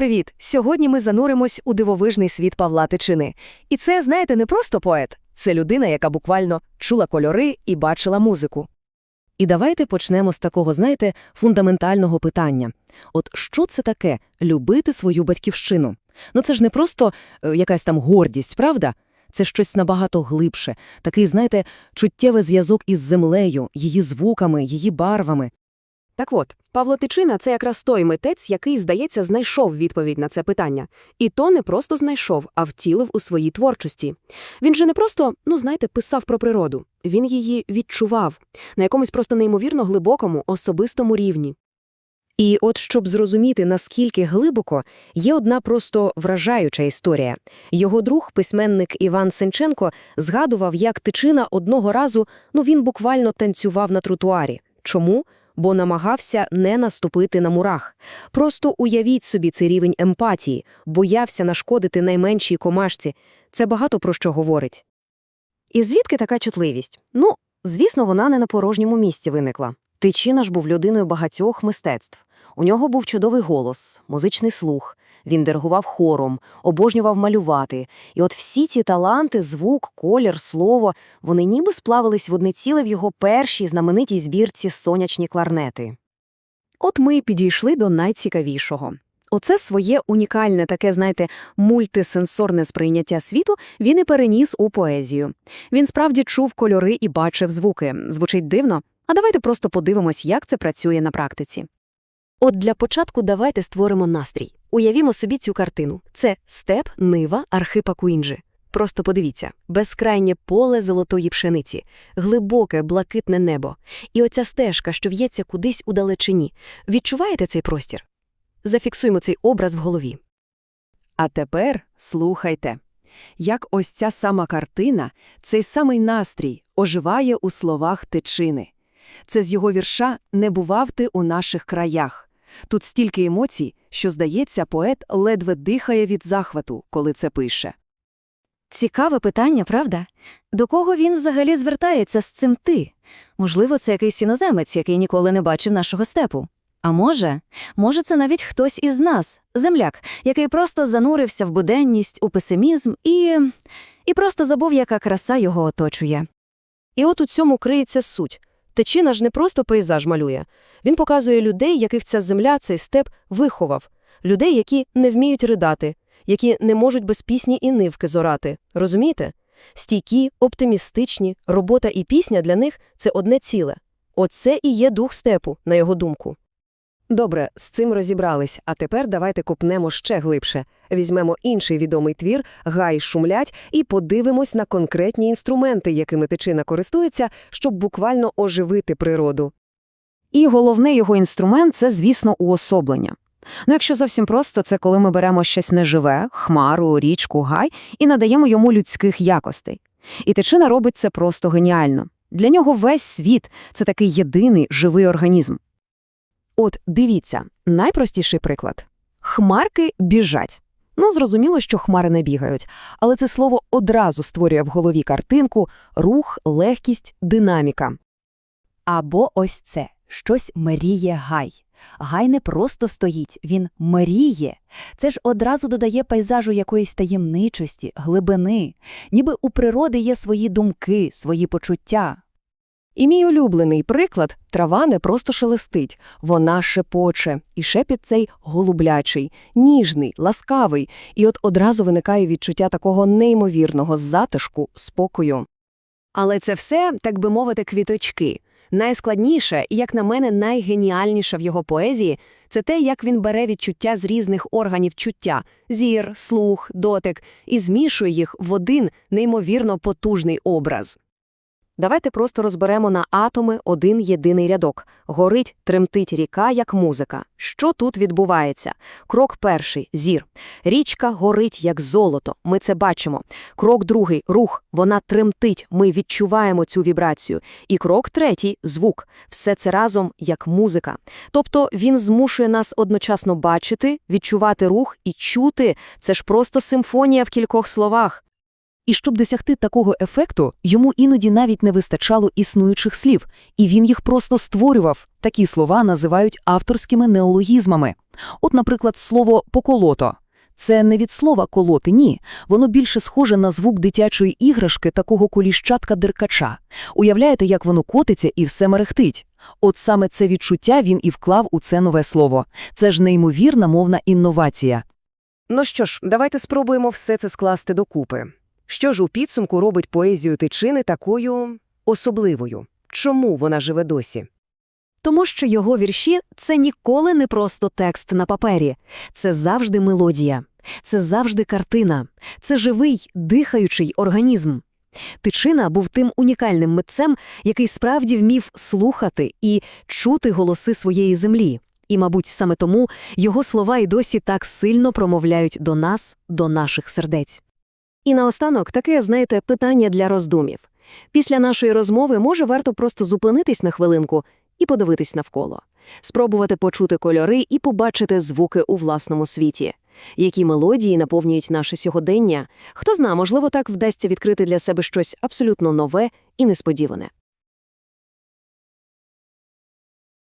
Привіт! Сьогодні ми зануримось у дивовижний світ Павла Тичини. І це, знаєте, не просто поет, це людина, яка буквально чула кольори і бачила музику. І давайте почнемо з такого, знаєте, фундаментального питання. От що це таке – любити свою батьківщину? Ну це ж не просто е, якась там гордість, правда? Це щось набагато глибше. Такий, знаєте, чуттєвий зв'язок із землею, її звуками, її барвами. Так от, Павло Тичина – це якраз той митець, який, здається, знайшов відповідь на це питання. І то не просто знайшов, а втілив у своїй творчості. Він же не просто, ну знаєте, писав про природу. Він її відчував на якомусь просто неймовірно глибокому, особистому рівні. І от щоб зрозуміти, наскільки глибоко, є одна просто вражаюча історія. Його друг, письменник Іван Сенченко, згадував, як Тичина одного разу, ну він буквально танцював на тротуарі. Чому? Бо намагався не наступити на мурах. Просто уявіть собі цей рівень емпатії, боявся нашкодити найменшій комашці. Це багато про що говорить. І звідки така чутливість? Ну, звісно, вона не на порожньому місці виникла. Тичина ж був людиною багатьох мистецтв. У нього був чудовий голос, музичний слух. Він диригував хором, обожнював малювати. І от всі ці таланти, звук, колір, слово, вони ніби сплавились в одне ціле в його першій знаменитій збірці сонячні кларнети. От ми й підійшли до найцікавішого. Оце своє унікальне таке, знаєте, мультисенсорне сприйняття світу він і переніс у поезію. Він справді чув кольори і бачив звуки. Звучить дивно? А давайте просто подивимось, як це працює на практиці. От для початку давайте створимо настрій. Уявімо собі цю картину. Це степ, нива, архипа Куінджи. Просто подивіться, безкрайнє поле золотої пшениці, глибоке, блакитне небо. І оця стежка, що в'ється кудись у далечині. Відчуваєте цей простір? Зафіксуємо цей образ в голові. А тепер слухайте, як ось ця сама картина, цей самий настрій оживає у словах тичини. Це з його вірша «Не бував ти у наших краях». Тут стільки емоцій, що, здається, поет ледве дихає від захвату, коли це пише. Цікаве питання, правда? До кого він взагалі звертається з цим ти? Можливо, це якийсь іноземець, який ніколи не бачив нашого степу. А може, може, це навіть хтось із нас, земляк, який просто занурився в буденність, у песимізм і. і просто забув, яка краса його оточує. І от у цьому криється суть. Тичина ж не просто пейзаж малює. Він показує людей, яких ця земля, цей степ виховав. Людей, які не вміють ридати, які не можуть без пісні і нивки зорати. Розумієте? Стійкі, оптимістичні, робота і пісня для них – це одне ціле. Оце і є дух степу, на його думку. Добре, з цим розібрались, а тепер давайте копнемо ще глибше. Візьмемо інший відомий твір «Гай шумлять» і подивимось на конкретні інструменти, якими тичина користується, щоб буквально оживити природу. І головний його інструмент це, звісно, уособлення. Ну, якщо зовсім просто, це коли ми беремо щось неживе, хмару, річку, гай, і надаємо йому людських якостей. І тичина робить це просто геніально. Для нього весь світ це такий єдиний живий організм. От дивіться, найпростіший приклад. Хмарки біжать. Ну, зрозуміло, що хмари не бігають, але це слово одразу створює в голові картинку, рух, легкість, динаміка. Або ось це щось мріє гай. Гай не просто стоїть, він мріє. Це ж одразу додає пейзажу якоїсь таємничості, глибини, ніби у природи є свої думки, свої почуття. І мій улюблений приклад – трава не просто шелестить, вона шепоче, і шепіт цей голублячий, ніжний, ласкавий, і от одразу виникає відчуття такого неймовірного затишку, спокою. Але це все, так би мовити, квіточки. Найскладніше і, як на мене, найгеніальніше в його поезії – це те, як він бере відчуття з різних органів чуття – зір, слух, дотик – і змішує їх в один неймовірно потужний образ. Давайте просто розберемо на атоми один єдиний рядок. Горить, тремтить ріка, як музика. Що тут відбувається? Крок перший – зір. Річка горить, як золото. Ми це бачимо. Крок другий – рух. Вона тремтить. Ми відчуваємо цю вібрацію. І крок третій – звук. Все це разом, як музика. Тобто він змушує нас одночасно бачити, відчувати рух і чути. Це ж просто симфонія в кількох словах. І щоб досягти такого ефекту, йому іноді навіть не вистачало існуючих слів, і він їх просто створював. Такі слова називають авторськими неологізмами. От, наприклад, слово «поколото». Це не від слова «колоти», ні. Воно більше схоже на звук дитячої іграшки такого коліщатка-деркача. Уявляєте, як воно котиться і все мерехтить? От саме це відчуття він і вклав у це нове слово. Це ж неймовірна мовна інновація. Ну що ж, давайте спробуємо все це скласти докупи. Що ж у підсумку робить поезію Тичини такою особливою? Чому вона живе досі? Тому що його вірші – це ніколи не просто текст на папері. Це завжди мелодія, це завжди картина, це живий, дихаючий організм. Тичина був тим унікальним митцем, який справді вмів слухати і чути голоси своєї землі. І, мабуть, саме тому його слова й досі так сильно промовляють до нас, до наших сердець. І наостанок таке, знаєте, питання для роздумів. Після нашої розмови може варто просто зупинитись на хвилинку і подивитись навколо, спробувати почути кольори і побачити звуки у власному світі. Які мелодії наповнюють наше сьогодення? Хто зна, можливо, так вдасться відкрити для себе щось абсолютно нове і несподіване.